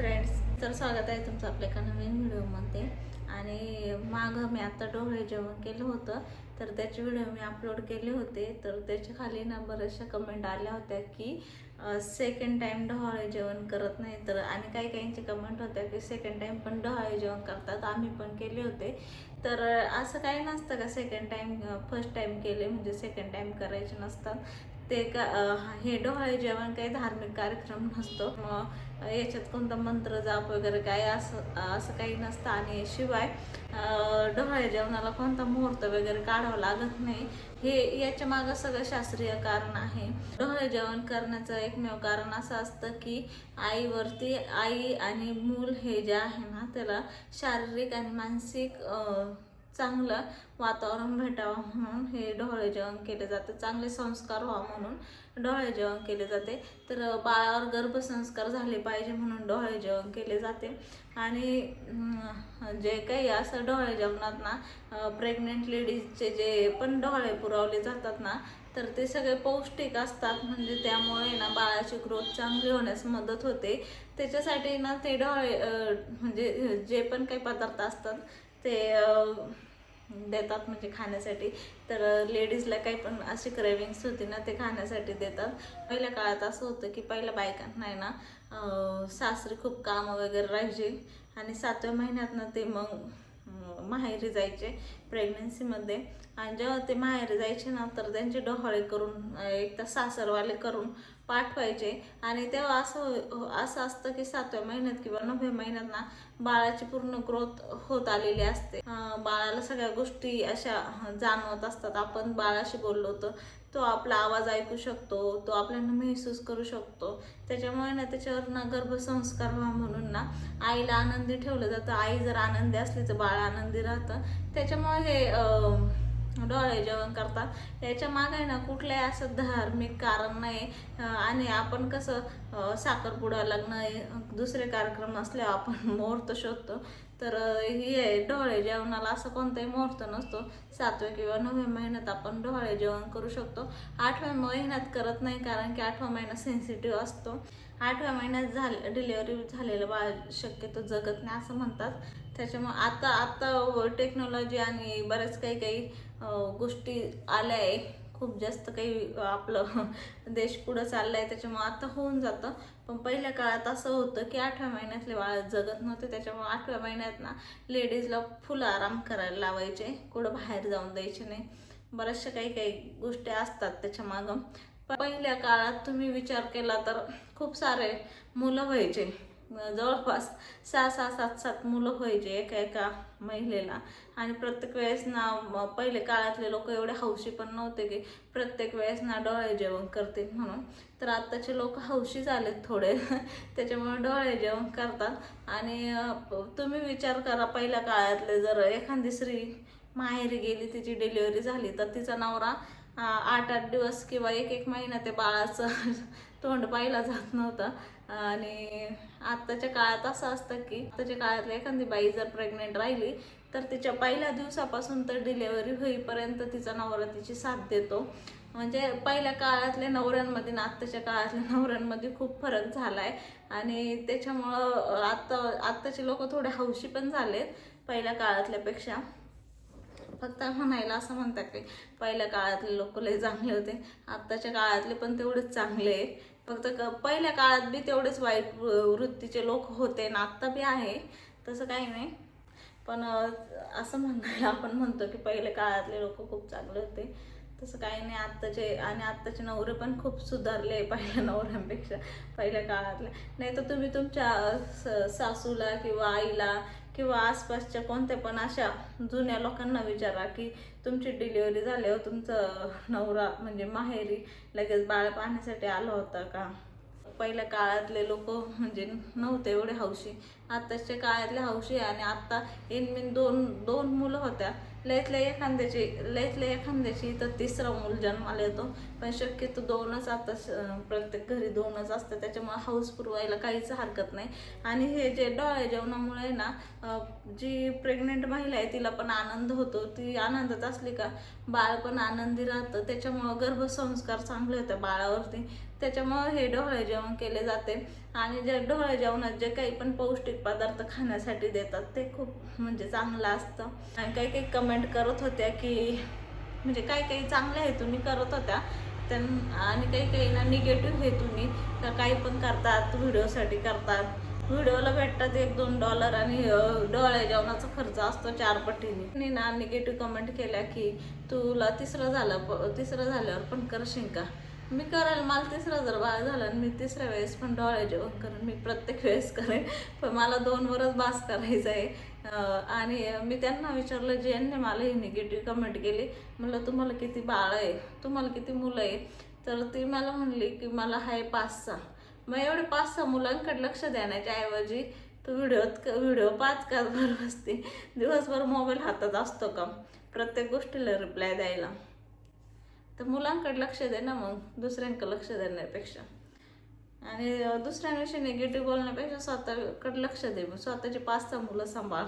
Friends तर स्वागत आहे तुमचं आपल्या एका नवीन व्हिडिओमध्ये. आणि मागं मी आता डोळे जेवण केलं होतं तर त्याचे व्हिडिओ मी अपलोड केले होते. तर त्याच्याखाली ना बऱ्याचशा कमेंट आल्या होत्या की सेकंड टाईम डोहाळे जेवण करत नाही. तर आणि काही काहींचे कमेंट होत्या की सेकंड टाईम पण डोहाळे जेवण करतात. आम्ही पण केले होते. तर असं काही नसतं का? सेकंड टाईम फर्स्ट टाईम केले म्हणजे सेकंड टाईम करायचे नसतात. ते का हे डोहाळे जेवण काही धार्मिक कार्यक्रम नसतो. मग याच्यात कोणता मंत्र जाप वगैरे काय असं असं काही नसतं. आणि शिवाय डोहाळे जेवणाला कोणता मुहूर्त वगैरे काढावा लागत नाही हे याच्या मागं सगळं शास्त्रीय कारण आहे. डोहाळे जेवण करण्याचं एकमेव कारण असं असतं की आईवरती आई आणि मूल हे जे आहे ना त्याला शारीरिक आणि मानसिक चांगलं वातावरण भेटावं म्हणून हे डोळे जेवण केले जाते. चांगले संस्कार व्हावं म्हणून डोळे जेवण केले जाते. तर बाळावर गर्भसंस्कार झाले पाहिजे म्हणून डोळे जेवण केले जाते. आणि जे काही असं डोहाळे जेवणात ना प्रेग्नेंट लेडीजचे जे पण डोळे पुरवले जातात ना तर ते सगळे पौष्टिक असतात. म्हणजे त्यामुळे ना बाळाची ग्रोथ चांगली होण्यास मदत होते. त्याच्यासाठी ना ते डोळे म्हणजे जे पण काही पदार्थ असतात ते देतात म्हणजे खाण्यासाठी. तर लेडीजला काही पण अशी क्रेविंग्स होती ना ते खाण्यासाठी देतात. पहिल्या काळात असं होतं की पहिल्या बायकांना आहे ना सासरी खूप कामं वगैरे राहायचे आणि सातव्या महिन्यात ना ते मग माहेरी जायचे प्रेग्नन्सीमध्ये आणि जेव्हा ते माहेरी जायचे ना तर त्यांचे डोहाळे करून एक तर सासरवाले करून पाठवायचे. आणि तेव्हा असं असं असतं की सातव्या महिन्यात किंवा नवव्या महिन्यात ना बाळाची पूर्ण ग्रोथ होत आलेली असते. बाळाला सगळ्या गोष्टी अशा जाणवत असतात. आपण बाळाशी बोललो तर तो आपला आवाज ऐकू शकतो तो आपल्याला महसूस करू शकतो. त्याच्यामुळे ना त्याच्यावर ना गर्भसंस्कार व्हा म्हणून ना आईला आनंदी ठेवलं जातं. आई जर आनंदी असली तर बाळ आनंदी राहतं. त्याच्यामुळे हे अं, डोळे जेवण करतात याच्या मागे ना कुठलंही असं धार्मिक कारण नाही. आणि आपण कसं साखरपुडा लग्न दुसरे कार्यक्रम असल्यावर आपण मुहूर्त शोधतो. तर हे डोळे जेवणाला असं कोणताही मुहूर्त नसतो. सातव्या किंवा नवव्या महिन्यात आपण डोळे जेवण करू शकतो. आठव्या महिन्यात करत नाही कारण की आठवा महिना सेन्सिटिव्ह असतो. आठव्या महिन्यात झाले डिलेवरी झालेलं बाळ शक्यतो जगत नाही असं म्हणतात. त्याच्यामुळे आता आता टेक्नॉलॉजी आणि बऱ्याच काही काही गोष्टी आल्या आहे. खूप जास्त काही आपलं देश पुढं चाललं आहे त्याच्यामुळे आता होऊन जातं. पण पहिल्या काळात असं होतं की आठव्या महिन्यातले बाळ जगत नव्हते त्याच्यामुळे आठव्या महिन्यात ना लेडीजला फुल आराम करायला लावायचे. कुठं बाहेर जाऊन द्यायचे नाही. बऱ्याचशा काही काही गोष्टी असतात त्याच्या मागं. पण पहिल्या काळात तुम्ही विचार केला तर खूप सारे मुलं व्हायचे. जवळपास सहा सहा सात सात मुलं व्हायचे एका एका महिलेला. आणि प्रत्येक वेळेस ना पहिले काळातले लोक एवढे हौशी पण नव्हते की प्रत्येक वेळेस ना डोळे जेवण करतील म्हणून. तर आत्ताचे लोक हौशी झालेत थोडे. त्याच्यामुळे डोळे जेवण करतात. आणि तुम्ही विचार करा पहिल्या काळातले जर एखादी स्त्री माहेरी गेली तिची डिलिव्हरी झाली तर तिचा नवरा आठ आठ दिवस किंवा एक एक महिना ते बाळाचं तोंड पाहिला जात नव्हतं. आणि आत्ताच्या काळात असं असतं की आत्ताच्या काळातली एखादी बाई जर प्रेग्नेंट राहिली तर तिच्या पहिल्या दिवसापासून तर डिलेवरी होईपर्यंत तिचा नवरा तिची साथ देतो. म्हणजे पहिल्या काळातल्या नवऱ्यांमध्ये आणि आत्ताच्या काळातल्या नवऱ्यांमध्ये खूप फरक झाला आहे आणि त्याच्यामुळं आत्ता आत्ताचे लोक थोडे हौशी पण झालेत पहिल्या काळातल्यापेक्षा. फक्त म्हणायला असं म्हणतात की पहिल्या काळातले लोक लय चांगले होते. आत्ताच्या काळातले पण तेवढेच चांगले. आहे फक्त क पहिल्या काळात बी तेवढेच वाईट वृत्तीचे लोक होते ना आत्ता बी आहे तसं काही नाही. पण असं म्हणायला आपण म्हणतो की पहिल्या काळातले लोक खूप चांगले होते. तसं काही नाही आत्ताचे आणि आत्ताचे नवरे पण खूप सुधारले पहिल्या नवऱ्यांपेक्षा पहिल्या काळातल्या नाही तर तुम्ही तुमच्या स- सासूला किंवा आईला किंवा आसपासच्या कोणत्या पण अशा जुन्या लोकांना विचारा की तुमची डिलिव्हरी झाल्यावर तुमचं नवरा म्हणजे माहेरी लगेच बाळ पाहण्यासाठी आलं होतं का? पहिल्या काळातले लोक म्हणजे नव्हते एवढे हौशी. आत्ताच्या काळातले हौशी आणि आत्ता इनमिन दोन दोन मुलं होत्या. लयतल्या एखाद्याची लयतल्या एखाद्याची तर तिसरा मूल जन्माला येतो. पण शक्यतो दोनच आता प्रत्येक घरी दोनच असतं त्याच्यामुळे हाऊस पुरवायला काहीच हरकत नाही. आणि हे जे डोळे जेवणामुळे ना जी प्रेग्नेंट महिला आहे तिला पण आनंद होतो. ती आनंदात असली का बाळ पण आनंदी राहतं. त्याच्यामुळं गर्भसंस्कार चांगले होते बाळावरती. त्याच्यामुळं हे डोळे जेवण केले जाते. आणि जे डोळे जेवणात जे काही पण पौष्टिक पदार्थ खाण्यासाठी देतात ते खूप म्हणजे चांगलं असतं. आणि काही काही कमेंट करत होत्या की म्हणजे काही काही चांगल्या हेतून करत होत्या. त्यां आणि काही काही ना निगेटिव्ह हेतून का काही पण करतात व्हिडिओसाठी करतात. व्हिडिओला भेटतात एक दोन डॉलर आणि डोळे जेवणाचा खर्च असतो चार पटीने. ना निगेटिव्ह कमेंट केल्या की तुला तिसरं झालं प- तिसरं झाल्यावर पण करशील का? मी करेल मला तिसरा जर बाळ झालं आणि मी तिसऱ्या वेळेस पण डोळे जेवण करेन मी प्रत्येक वेळेस करेन. पण मला दोन वरच बास करायचा आहे. आणि मी त्यांना विचारलं ज्यांनी मला ही निगेटिव्ह कमेंट केली म्हणलं तुम्हाला किती बाळ आहे? तुम्हाला किती मुलं आहे? तर ती मला म्हणली की मला आहे पाच सहा. मग एवढे पाच सहा मुलांकडे लक्ष देण्याच्या ऐवजी तू व्हिडिओत व्हिडिओ पाच का बरं बसते. दिवसभर मोबाईल हातात असतो का? प्रत्येक गोष्टीला रिप्लाय द्यायला. तर मुलांकडे लक्ष दे ना मग दुसऱ्यांकडे लक्ष देण्यापेक्षा. आणि दुसऱ्यांविषयी निगेटिव्ह बोलण्यापेक्षा स्वतःकडे लक्ष दे. मग स्वतःची पाच सहा मुलं सांभाळ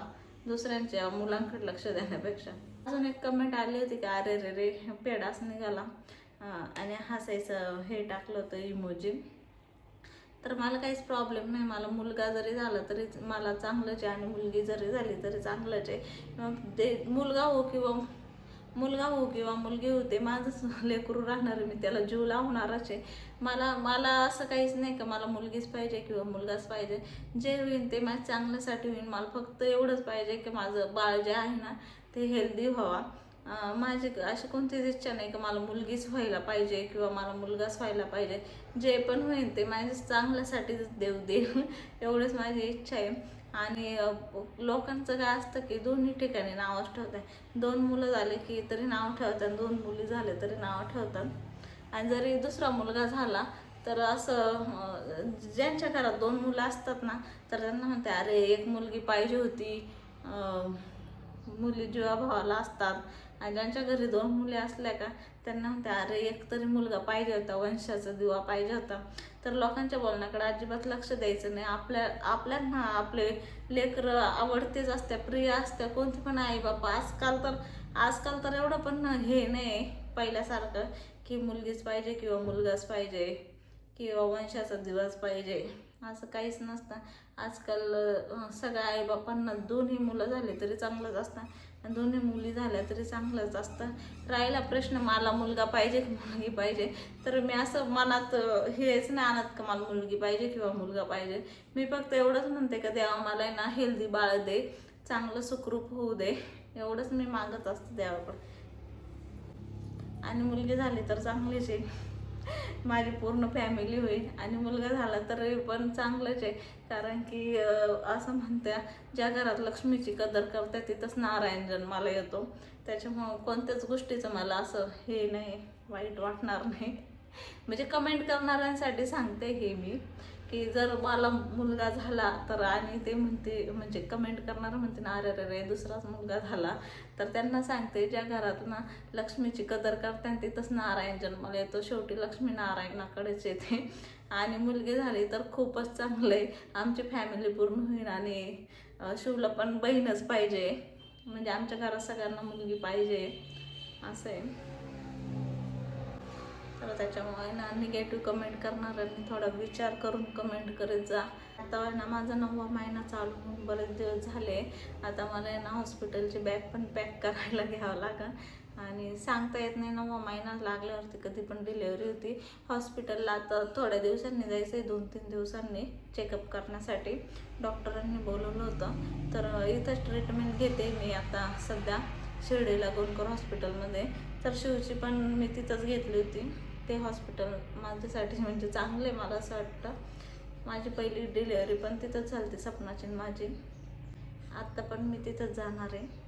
दुसऱ्यांच्या मुलांकडे लक्ष देण्यापेक्षा. अजून एक कमेंट आली होती की अरे रे रे पेडाच निघाला. आणि हसायचं हे टाकलं होतं इमोजी तर मला काहीच प्रॉब्लेम नाही. मला मुलगा जरी झाला तरी मला चांगलंच आहे आणि मुलगी जरी झाली तरी चांगलंच आहे. मग ते मुलगा हो किंवा मुलगा हो किंवा मुलगी होते माझंच लेकरू राहणार आहे मी त्याला जीव लावणारच आहे. मला मला असं काहीच नाही का मला मुलगीच पाहिजे किंवा मुलगाच पाहिजे. जे होईल ते माझ्या चांगल्यासाठी होईल मला फक्त एवढंच पाहिजे की माझं बाळ जे आहे ना ते हेल्दी व्हावा. माझी अशी कोणतीच इच्छा नाही की मला मुलगीच व्हायला पाहिजे किंवा मला मुलगाच व्हायला पाहिजे. जे पण होईल ते माझ्या चांगल्यासाठीच देव देईल एवढंच माझी इच्छा आहे. आणि लोकांचं काय असतं की दोन्ही ठिकाणी नावच ठेवतात दोन मुलं झाले की तरी नाव ठेवतात दोन मुली झाले तरी नाव ठेवतात. आणि जरी दुसरा मुलगा झाला तर असं ज्यांच्या घरात दोन मुलं असतात ना तर त्यांना म्हणते अरे एक मुलगी पाहिजे होती मुली जीवा भावाला असतात आणि ज्यांच्या घरी दोन मुली असल्या का त्यांना म्हणते अरे एक तरी मुलगा पाहिजे होता वंशाचा दिवा पाहिजे होता. तर लोकांच्या बोलण्याकडे अजिबात लक्ष द्यायचं नाही. आपल्या आपल्यांना आपले लेकरं आवडतेच असत्या प्रिय असत्या कोणते पण आई बापा. आजकाल तर आजकाल तर एवढं पण हे नाही पहिल्यासारखं की मुलगीच पाहिजे किंवा मुलगाच पाहिजे किंवा वंशाचा दिवस पाहिजे. असं काहीच नसतं. आजकाल सगळ्या आईबापांना दोन्ही मुलं झाले तरी चांगलंच असतं. आणि दोन्ही मुली झाल्या तरी चांगलंच असतं. राहिला प्रश्न मला मुलगा पाहिजे की मुलगी पाहिजे? तर मी असं मनात हेच नाही आणत का मला मुलगी पाहिजे किंवा मुलगा पाहिजे? मी फक्त एवढंच म्हणते का देवा मला आहे ना हेल्दी बाळ दे चांगलं सुखरूप होऊ दे. एवढंच मी मागत असते देवाकडं. आणि मुलगी झाली तर चांगलीच आहे. माझी पूर्ण फॅमिली होईल. आणि मुलगा झाला तर पण चांगलंच आहे. कारण की असं म्हणत्या ज्या घरात लक्ष्मीची कदर करते तिथंच नारायण जन्माला येतो. त्याच्यामुळं कोणत्याच गोष्टीचं मला असं हे नाही वाईट वाटणार नाही. म्हणजे कमेंट करणाऱ्यांसाठी सांगते हे मी की जर मला मुलगा झाला तर आणि ते म्हणते म्हणजे कमेंट करणार म्हणते ना अरे रे रे दुसराच मुलगा झाला. तर त्यांना सांगते ज्या घरात ना लक्ष्मीची कदर करतात तिथंच नारायण जन्माला येतो. शेवटी लक्ष्मी नारायणाकडेच येते. आणि मुलगी झाली तर खूपच चांगलं आहे. आमची फॅमिली पूर्ण होईल आणि शिवला पण बहीणच पाहिजे. म्हणजे आमच्या घरात सगळ्यांना मुलगी पाहिजे. असं आहे. तर त्याच्यामुळे ना निगेटिव्ह कमेंट करणाऱ्यांनी थोडा विचार करून कमेंट करत जा. आता ना माझा नववा महिना चालू होऊन बरेच दिवस झाले. आता मला ना हॉस्पिटलची बॅग पण पॅक करायला घ्यावं लागेल. आणि सांगता येत नाही नववा महिना लागल्यावरती कधी पण डिलेवरी होती. हॉस्पिटलला आता थोड्या दिवसांनी जायचं आहे दोन तीन दिवसांनी चेकअप करण्यासाठी. डॉक्टरांनी बोलवलं होतं. तर इथंच ट्रीटमेंट घेते मी आता सध्या. शिर्डीला गोलकर हॉस्पिटलमध्ये तर शिवची पण मी तिथंच घेतली होती. ते हॉस्पिटल माझ्यासाठी म्हणजे चांगलं आहे मला असं वाटतं. माझी पहिली डिलेवरी पण तिथंच झाली सपनाची आणि माझी. आत्ता पण मी तिथंच जाणार आहे.